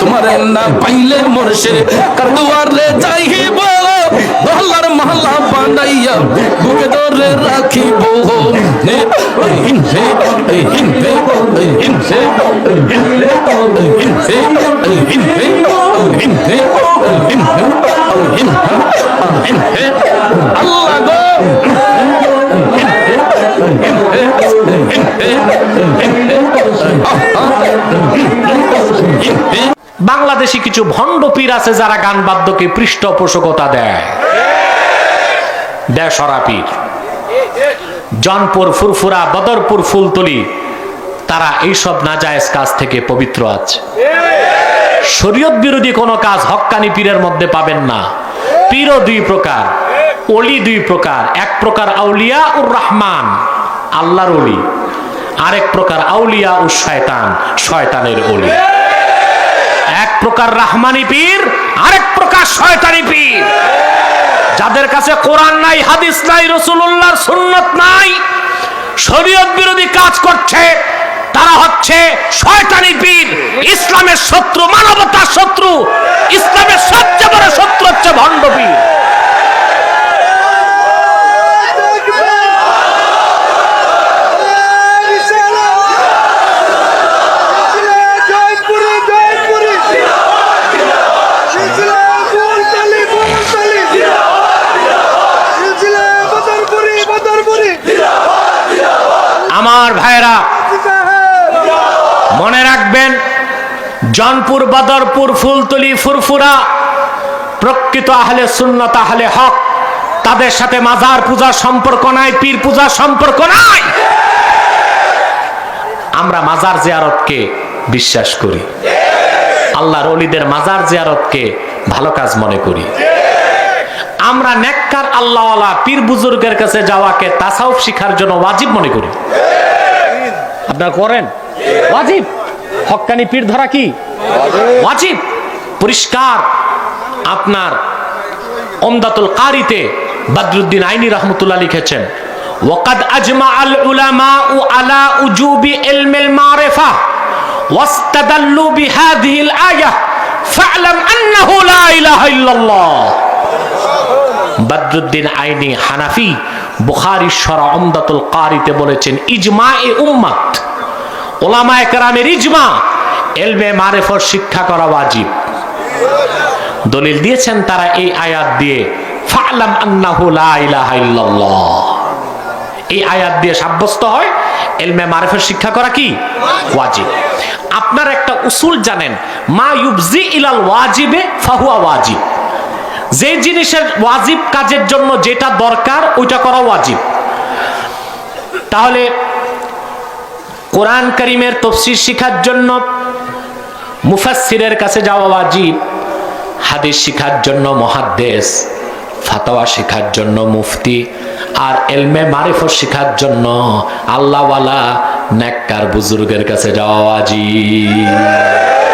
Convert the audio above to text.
তোমার না পাইলে মোরশে কারদুয়ারে যাইব। হিম হে আল্লাহ গো বাংলাদেশি কিছু ভণ্ড পীর আছে যারা গান বাদ্যকে পৃষ্ঠপোষকতা দেয় দেয় সরা পীর। জনপুর, ফুরফুরা, বদরপুর, ফুলতলি, তারা এইসব নাজায়েজ কাজ থেকে পবিত্র আছে। শরীয়ত বিরোধী কোনো কাজ হক্কানি পীরের মধ্যে পাবেন না। পীরও দুই প্রকার অলি দুই প্রকার, এক প্রকার আউলিয়া উর রহমান, আল্লাহর অলি আরেক প্রকার আউলিয়া উ শয়তান, শয়তানের অলি এক প্রকার রাহমানি পীর, আরেক প্রকার শয়তানি পীর। যাদের কাছে কোরআন নাই, হাদিস নাই রসুল্লাহর সুন্নত নাই। শরীয়ত বিরোধী কাজ করছে, তারা হচ্ছে শয়তানি পীর ইসলামের শত্রু, মানবতার শত্রু, ইসলামের সবচেয়ে বড় শত্রু হচ্ছে ভণ্ড পীর জয়পুরি জয়পুরি সিলসিলা ফুলতলি ফুলতলি সিলসিলা বদরপুরি বদরপুরি আমার ভাইরা মনে রাখবেন, জনপুর, বদরপুর, ফুলতলি, ফুরফুরা, প্রকৃত আহলে সুন্নত, আহলে হক, তাদের সাথে মাজার পূজার সম্পর্ক নাই, পীর পূজার সম্পর্ক নাই। আমরা মাজার জিয়ারতকে বিশ্বাস করি। আল্লাহর অলিদের মাজার জিয়ারতকে ভালো কাজ মনে করি। আমরা নেককার আল্লাহওয়ালা, পীর বুজুর্গের কাছে যাওয়াকে তাসাউফ শিখার জন্য ওয়াজিব মনে করি। আপনার করেন? ওয়াজিব। হক্কানি পীর ধরা কি? ওয়াজিব। পরিষ্কার আপনার ওমদাতুল কারিতে বদরুদ্দিন আইনি রহমতুল্লাহ লিখেছেন ওয়াকাদ আজমা আল উলামা উ আলা উজুবি ইলমিল মারিফা ওয়াস্তাদাল্লু বিহাদিহিল আয়াহ ফা'লাম আন্নাহু লা ইলাহা ইল্লাল্লাহ। বদরুদ্দিন আইনি হানাফি বুখারী সরা উমদাতুল কারিতে বলেছেন ইজমা এ উম্মাত ওলামা একরামের ইজমা, এলমে মারেফর শিক্ষা করা ওয়াজিব। দলিল দিয়েছেন তারা এই আয়াত দিয়ে, ফালাম আন্নাহু লা ইলাহা ইল্লাল্লাহ। এই আয়াত দিয়ে সাব্যস্ত হয়, এলমে মারেফের শিক্ষা করা কি? ওয়াজিব। আপনার একটা উসুল জানেন, মা ইউবজি ইলাল ওয়াজিবে ফাহুয়া ওয়াজিব। যে জিনিসের ওয়াজিব কাজের জন্য যেটা দরকার, ওইটা করা ওয়াজিব। তাহলে কোরআন করিমের তফসির শিখার জন্য, মুফাসসিরের কাছে যাওয়া ওয়াজিব, হাদিস শিখার জন্য মহাদ্দেশ ফাতাওয়া শিখার জন্য, মুফতি, আর এলমে মারিফত শিখার জন্য আল্লাহওয়ালা, নেককার বুজুর্গের কাছে যাওয়া ওয়াজিব।